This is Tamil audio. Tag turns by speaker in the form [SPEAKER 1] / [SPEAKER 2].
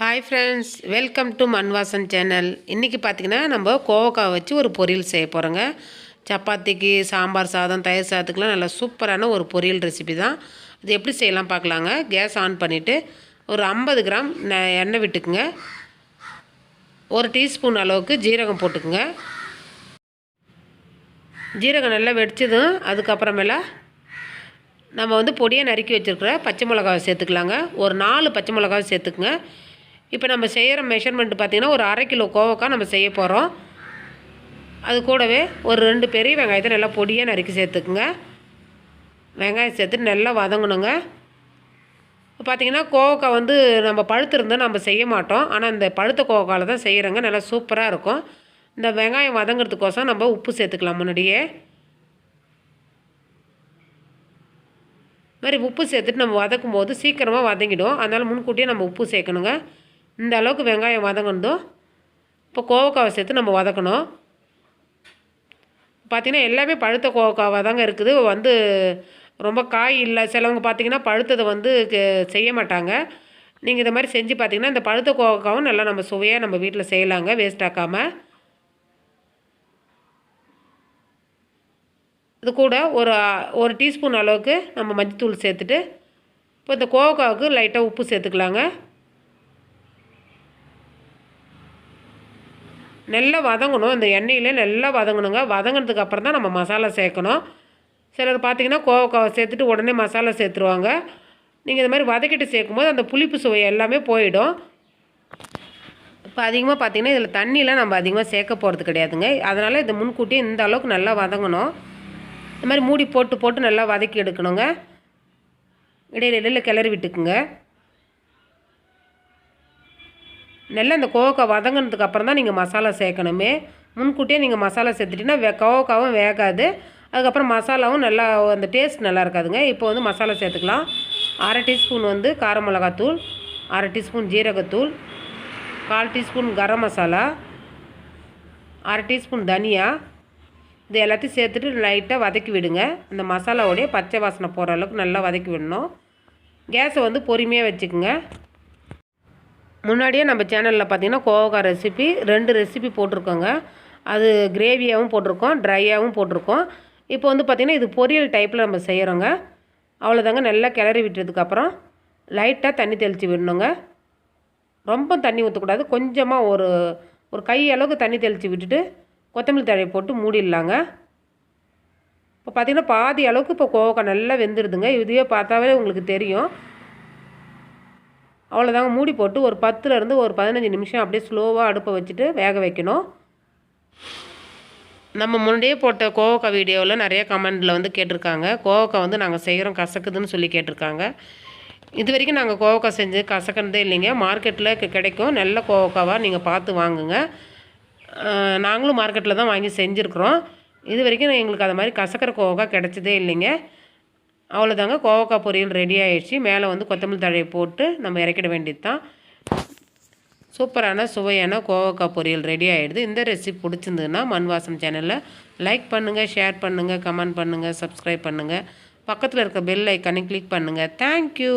[SPEAKER 1] Hi friends welcome to Manvasan channel இன்றைக்கி பார்த்திங்கன்னா நம்ம கோவக்காய் வச்சு ஒரு பொரியல் செய்ய போகிறோங்க சப்பாத்திக்கு சாம்பார் சாதம் தயிர் சாதத்துக்குலாம் நல்லா சூப்பரான ஒரு பொரியல் ரெசிபி தான். அது எப்படி செய்யலாம் பார்க்கலாங்க கேஸ் ஆன் பண்ணிவிட்டு ஒரு ஐம்பது கிராம் எண்ணெய் விட்டுக்குங்க. ஒரு டீஸ்பூன் அளவுக்கு ஜீரகம் போட்டுக்குங்க. ஜீரகம் நல்லா வெடிச்சதும் அதுக்கப்புறமேல நம்ம வந்து பொடியாக நறுக்கி வச்சுருக்கிற பச்சை மிளகாவை சேர்த்துக்கலாங்க. ஒரு நாலு பச்சை மிளகாவை சேர்த்துக்குங்க. இப்போ நம்ம செய்கிற மெஷர்மெண்ட் பார்த்திங்கன்னா ஒரு அரை கிலோ கோவக்காய் நம்ம செய்ய போகிறோம். அது கூடவே ஒரு ரெண்டு பெரிய வெங்காயத்தை நல்லா பொடியாக நறுக்கி சேர்த்துக்குங்க. வெங்காயம் சேர்த்துட்டு நல்லா வதங்கணுங்க. பார்த்திங்கன்னா கோவக்காய் வந்து நம்ம பழுத்து இருந்தால் நம்ம செய்ய மாட்டோம். ஆனால் இந்த பழுத்த கோவக்காயில் தான் செய்கிறோங்க. நல்லா சூப்பராக இருக்கும். இந்த வெங்காயம் வதங்கிறதுக்கோசம் நம்ம உப்பு சேர்த்துக்கலாம் முன்னாடியே. மாதிரி உப்பு சேர்த்துட்டு நம்ம வதக்கும் போது சீக்கிரமாக வதங்கிடும். அதனால் முன்கூட்டியே நம்ம உப்பு சேர்க்கணுங்க. இந்த அளவுக்கு வெங்காயம் வதங்கணுதோ இப்போ கோவக்காவை சேர்த்து நம்ம வதக்கணும். பார்த்திங்கன்னா எல்லாமே பழுத்த கோவக்காவாக தாங்க இருக்குது. வந்து ரொம்ப காய் இல்லை. சிலவங்க பார்த்திங்கன்னா பழுத்ததை வந்து செய்ய மாட்டாங்க. நீங்கள் இதை மாதிரி செஞ்சு பார்த்திங்கன்னா இந்த பழுத்த கோவக்காவும் நல்லா நம்ம சுவையாக நம்ம வீட்டில் செய்யலாங்க. வேஸ்ட் ஆக்காமல் இது கூட ஒரு ஒரு டீஸ்பூன் அளவுக்கு நம்ம மஞ்சத்தூள் சேர்த்துட்டு இப்போ இந்த கோவக்காவுக்கு லைட்டாக உப்பு சேர்த்துக்கலாங்க. நல்லா வதங்கணும். இந்த எண்ணெயிலே நல்லா வதங்கணுங்க. வதங்கினதுக்கு அப்புறம் தான் நம்ம மசாலா சேர்க்கணும். சிலர் பார்த்திங்கன்னா கோவக்காவை சேர்த்துட்டு உடனே மசாலா சேர்த்துருவாங்க. நீங்கள் இது மாதிரி வதக்கிட்டு சேர்க்கும்போது அந்த புளிப்பு சுவை எல்லாமே போயிடும். இப்போ அதிகமாக பார்த்திங்கன்னா இதில் தண்ணியெலாம் நம்ம அதிகமாக சேர்க்க போகிறது கிடையாதுங்க. அதனால் இந்த முன்கூட்டியே இந்த அளவுக்கு நல்லா வதங்கணும். இந்த மாதிரி மூடி போட்டு போட்டு நல்லா வதக்கி எடுக்கணுங்க. இடையில இடையில கிளறி விட்டுக்குங்க. நல்லா இந்த கோவக்காய் வதங்கினதுக்கு அப்புறம் தான் நீங்கள் மசாலா சேர்க்கணுமே. முன்கூட்டியே நீங்கள் மசாலா சேர்த்துட்டிங்கன்னா வே கோவக்காவும் வேகாது. அதுக்கப்புறம் மசாலாவும் நல்லா அந்த டேஸ்ட் நல்லா இருக்காதுங்க. இப்போ வந்து மசாலா சேர்த்துக்கலாம். அரை டீஸ்பூன் வந்து கார மிளகாத்தூள் அரை டீஸ்பூன் ஜீரகத்தூள் கால் டீஸ்பூன் கரம் மசாலா அரை டீஸ்பூன் தனியா. இது எல்லாத்தையும் சேர்த்துட்டு லைட்டாக வதக்கி விடுங்க. இந்த மசாலாவோடைய பச்சை வாசனை போகிற அளவுக்கு நல்லா வதக்கி விடணும். கேஸை வந்து பொறுமையாக வச்சுக்கோங்க. முன்னாடியே நம்ம சேனலில் பார்த்திங்கன்னா கோவக்காய் ரெசிபி ரெண்டு ரெசிபி போட்டிருக்கோங்க. அது கிரேவியாகவும் போட்டிருக்கோம் ட்ரையாகவும் போட்டிருக்கோம். இப்போ வந்து பார்த்திங்கன்னா இது பொரியல் டைப்பில் நம்ம செய்கிறோங்க அவ்வளோதாங்க நல்லா கிளறி விட்டதுக்கப்புறம் லைட்டாக தண்ணி தெளித்து விடணுங்க. ரொம்ப தண்ணி ஊற்றக்கூடாது கொஞ்சமாக ஒரு ஒரு கை அளவுக்கு தண்ணி தெளித்து விட்டுட்டு கொத்தமல்லி தழையை போட்டு மூடிடலாங்க. இப்போ பார்த்திங்கன்னா பாதி அளவுக்கு இப்போ கோவக்காய் நல்லா வெந்துடுதுங்க இதுவே பார்த்தாவே உங்களுக்கு தெரியும். அவ்வளோதாங்க மூடி போட்டு ஒரு பத்துலேருந்து ஒரு பதினஞ்சு நிமிஷம் அப்படியே ஸ்லோவாக அடுப்பை வச்சுட்டு வேக வைக்கணும். நம்ம முன்னாடியே போட்ட கோவக்காய் வீடியோவில் நிறைய கமெண்டில் வந்து கேட்டிருக்காங்க. கோவக்காய் வந்து நாங்கள் செய்கிறோம் கசக்குதுன்னு சொல்லி கேட்டிருக்காங்க. இது வரைக்கும் நாங்கள் கோவக்காய் செஞ்சு கசக்கினதே இல்லைங்க. மார்க்கெட்டில் கிடைக்கும். நல்ல கோவக்காவாக நீங்கள் பார்த்து வாங்குங்க. நாங்களும் மார்க்கெட்டில் தான் வாங்கி செஞ்சுருக்குறோம். இது வரைக்கும் எங்களுக்கு அது மாதிரி கசக்கிற கோவக்காய் கிடச்சதே இல்லைங்க. அவ்வளோதாங்க கோவக்காய் பொரியல் ரெடி ஆகிடுச்சு மேலே வந்து கொத்தமல்லி தழையை போட்டு நம்ம இறக்கிட வேண்டியது தான் சூப்பரான சுவையான கோவக்காய் பொரியல் ரெடி ஆகிடுது இந்த ரெசிபி பிடிச்சிருந்ததுன்னா மண் வாசம் சேனலில் லைக் பண்ணுங்கள் ஷேர் பண்ணுங்கள் கமெண்ட் பண்ணுங்கள் சப்ஸ்கிரைப் பண்ணுங்கள் பக்கத்தில் இருக்க பெல் ஐக்கானே கிளிக் பண்ணுங்கள் தேங்க்யூ